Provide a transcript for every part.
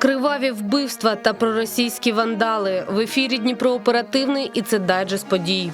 Криваві вбивства та проросійські вандали в ефірі Дніпро оперативний і це дайджест подій.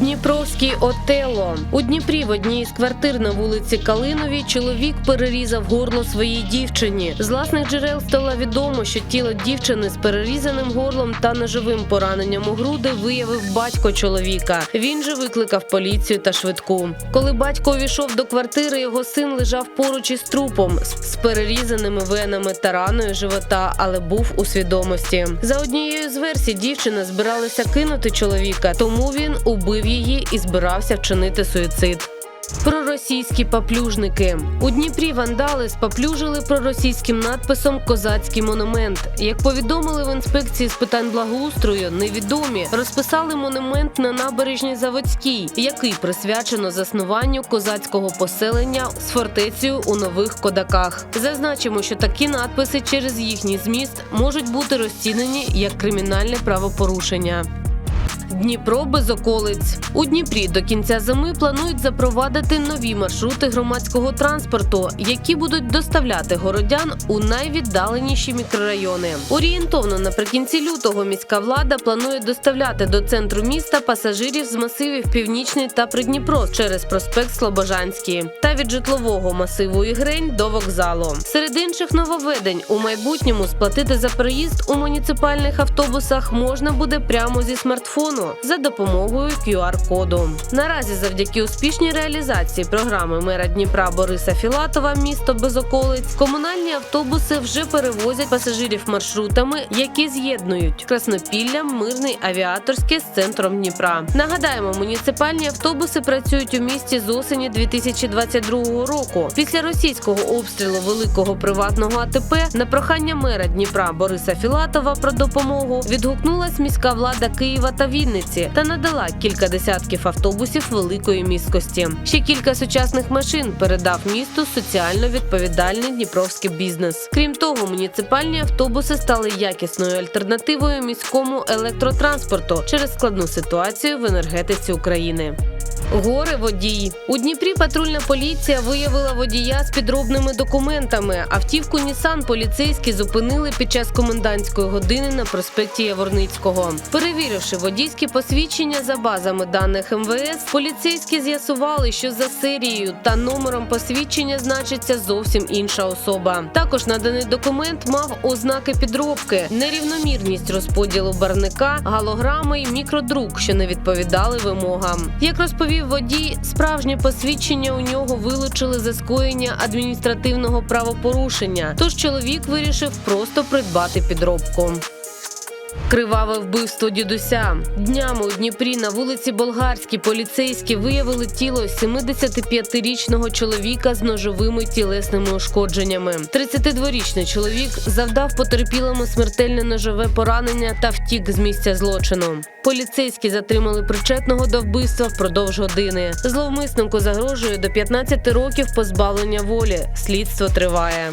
Дніпровський Отело у Дніпрі в одній із квартир на вулиці Калиновій чоловік перерізав горло своїй дівчині. З власних джерел стало відомо, що тіло дівчини з перерізаним горлом та ножовим пораненням у груди виявив батько чоловіка. Він же викликав поліцію та швидку. Коли батько увійшов до квартири, його син лежав поруч із трупом з перерізаними венами та раною живота, але був у свідомості. За однією з версій, дівчина збиралася кинути чоловіка, тому він убив її і збирався вчинити суїцид. Проросійські паплюжники у Дніпрі вандали спаплюжили проросійським надписом Козацький монумент. Як повідомили в інспекції з питань благоустрою, невідомі розписали монумент на набережній Заводській, який присвячено заснуванню козацького поселення з фортецею у нових кодаках. Зазначимо, що такі надписи через їхній зміст можуть бути розцінені як кримінальне правопорушення. Дніпро без околиць у Дніпрі до кінця зими планують запровадити нові маршрути громадського транспорту, які будуть доставляти городян у найвіддаленіші мікрорайони. Орієнтовно наприкінці лютого міська влада планує доставляти до центру міста пасажирів з масивів Північний та Придніпро через проспект Слобожанський та від житлового масиву Ігрень до вокзалу. Серед інших нововведень у майбутньому сплатити за проїзд у муніципальних автобусах можна буде прямо зі смартфону за допомогою QR-коду. Наразі, завдяки успішній реалізації програми мера Дніпра Бориса Філатова Місто без околиць комунальні автобуси вже перевозять пасажирів маршрутами, які з'єднують Краснопілля, Мирний, Авіаторське з центром Дніпра. Нагадаємо, муніципальні автобуси працюють у місті з осені 2022 року. Після російського обстрілу великого приватного АТП на прохання мера Дніпра Бориса Філатова про допомогу відгукнулась міська влада Києва та Вінниці та надала кілька десятків автобусів великої міськості. Ще кілька сучасних машин передав місту соціально відповідальний дніпровський бізнес. Крім того, муніципальні автобуси стали якісною альтернативою міському електротранспорту через складну ситуацію в енергетиці України. Горе водій у Дніпрі. Патрульна поліція виявила водія з підробними документами. Автівку Нісан поліцейські зупинили під час комендантської години на проспекті Яворницького. Перевіривши водійські посвідчення за базами даних МВС, поліцейські з'ясували, що за серією та номером посвідчення значиться зовсім інша особа. Також наданий документ мав ознаки підробки, нерівномірність розподілу барника, галограми й мікродрук, що не відповідали вимогам. Як розповів водій, справжнє посвідчення у нього вилучили за скоєння адміністративного правопорушення. Тож чоловік вирішив просто придбати підробку. Криваве вбивство дідуся днями у Дніпрі на вулиці Болгарській поліцейські виявили тіло 75-річного чоловіка з ножовими тілесними ушкодженнями. 32-річний чоловік завдав потерпілому смертельне ножове поранення та втік з місця злочину. Поліцейські затримали причетного до вбивства впродовж години. Зловмиснику загрожує до 15 років позбавлення волі. Слідство триває.